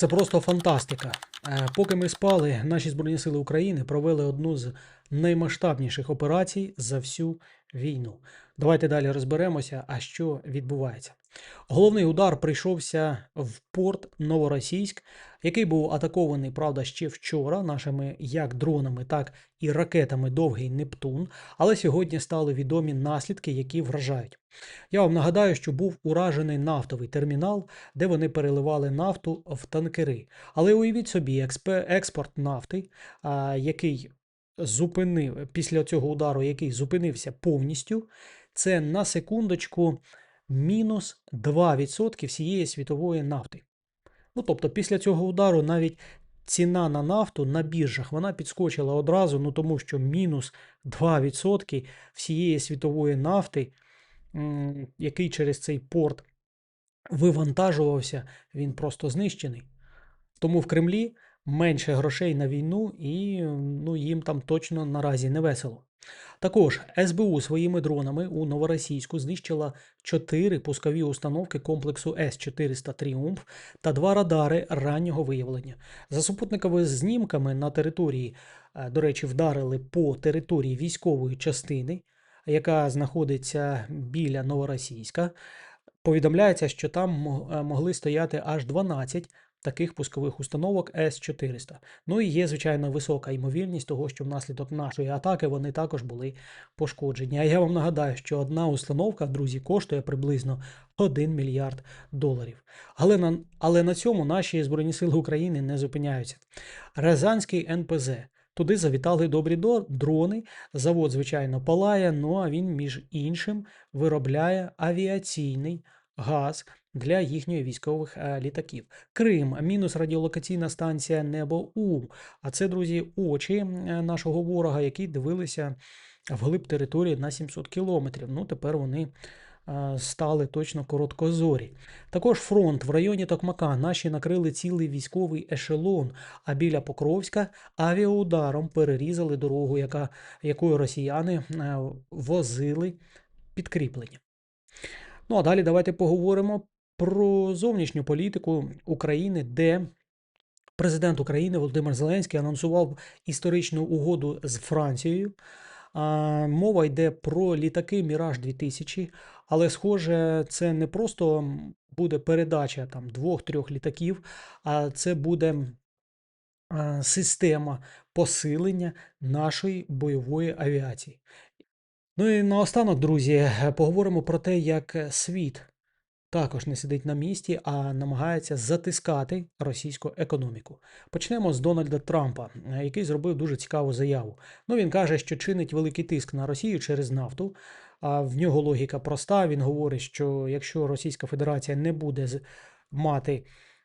Це просто фантастика. Е, Поки ми спали, наші Збройні Сили України провели одну з наймасштабніших операцій за всю війну. Давайте далі розберемося, а що відбувається. Головний удар прийшовся в порт Новоросійськ, який був атакований, правда, ще вчора нашими як дронами, так і ракетами Довгий Нептун. Але сьогодні стали відомі наслідки, які вражають. Я вам нагадаю, що був уражений нафтовий термінал, де вони переливали нафту в танкери. Але уявіть собі, експе- експорт нафти, який зупинив після цього удару, який зупинився повністю, це на секундочку мінус 2% всієї світової нафти. Ну, тобто, після цього удару навіть ціна на нафту на біржах вона підскочила одразу, ну тому що мінус 2% всієї світової нафти, який через цей порт вивантажувався, він просто знищений. Тому в Кремлі менше грошей на війну і ну, їм там точно наразі не весело. Також СБУ своїми дронами у Новоросійську знищила чотири пускові установки комплексу С-400 Тріумф та два радари раннього виявлення. За супутниковими знімками на території, е, до речі, вдарили по території військової частини, яка знаходиться біля Новоросійська. Повідомляється, що там е, могли стояти аж 12 таких пускових установок С-400. Ну і є, звичайно, висока ймовірність того, що внаслідок нашої атаки вони також були пошкоджені. А я вам нагадаю, що одна установка, друзі, коштує приблизно 1 мільярд доларів. Але на, але на цьому наші Збройні Сили України не зупиняються. Рязанський НПЗ. Туди завітали добрі дрони. Завод, звичайно, палає, ну а він, між іншим, виробляє авіаційний газ для їхньої військових е, літаків. Крим, мінус радіолокаційна станція Небо У. А це, друзі, очі е, нашого ворога, які дивилися вглиб території на 700 кілометрів. Ну, тепер вони е, стали точно короткозорі. Також фронт в районі Токмака наші накрили цілий військовий ешелон, а біля Покровська авіаударом перерізали дорогу, яка, якою росіяни возили підкріплення. Ну а далі давайте поговоримо про зовнішню політику України, де президент України Володимир Зеленський анонсував історичну угоду з Францією. Мова йде про літаки Міраж 2000, але схоже, це не просто буде передача там двох-трьох літаків, а це буде система посилення нашої бойової авіації. Ну і наостанок, друзі, поговоримо про те, як світ також не сидить на місці, а намагається затискати російську економіку. Почнемо з Дональда Трампа, е, який зробив дуже цікаву заяву. Ну, він каже, що чинить великий тиск на Росію через нафту. А в нього логіка проста. Він говорить, що якщо Російська Федерація не буде мати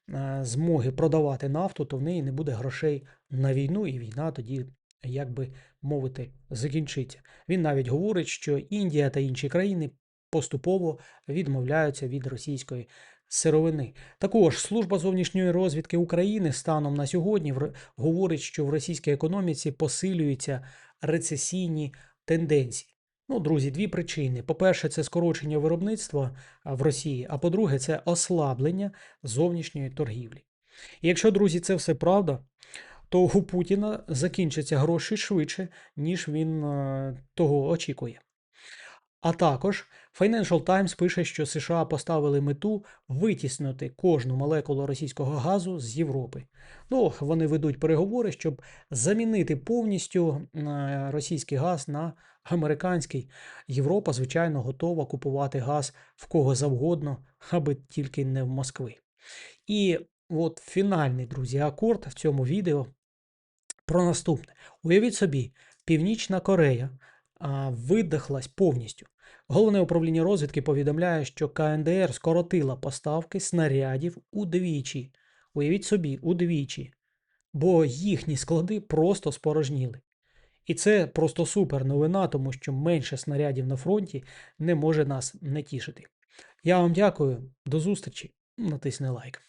е, змоги продавати нафту, то в неї не буде грошей на війну, і війна тоді, як би мовити, закінчиться. Він навіть говорить, що Індія та інші країни поступово відмовляються від російської сировини. Також служба зовнішньої розвідки України станом на сьогодні говорить, що в російській економіці посилюються рецесійні тенденції. Ну, друзі, дві причини. По-перше, це скорочення виробництва в Росії, а по-друге, це ослаблення зовнішньої торгівлі. І якщо, друзі, це все правда, то у Путіна закінчаться гроші швидше, ніж він е, того очікує. А також Financial Times пише, що США поставили мету витіснити кожну молекулу російського газу з Європи. Ну, вони ведуть переговори, щоб замінити повністю е, російський газ на американський. Європа, звичайно, готова купувати газ в кого завгодно, аби тільки не в Москви. І от фінальний, друзі, акорд в цьому відео про наступне. Уявіть собі, Північна Корея видихлась повністю. Головне управління розвідки повідомляє, що КНДР скоротила поставки снарядів удвічі. Уявіть собі, удвічі. Бо їхні склади просто спорожніли. І це просто супер новина, тому що менше снарядів на фронті не може нас не тішити. Я вам дякую, до зустрічі. Натисни лайк.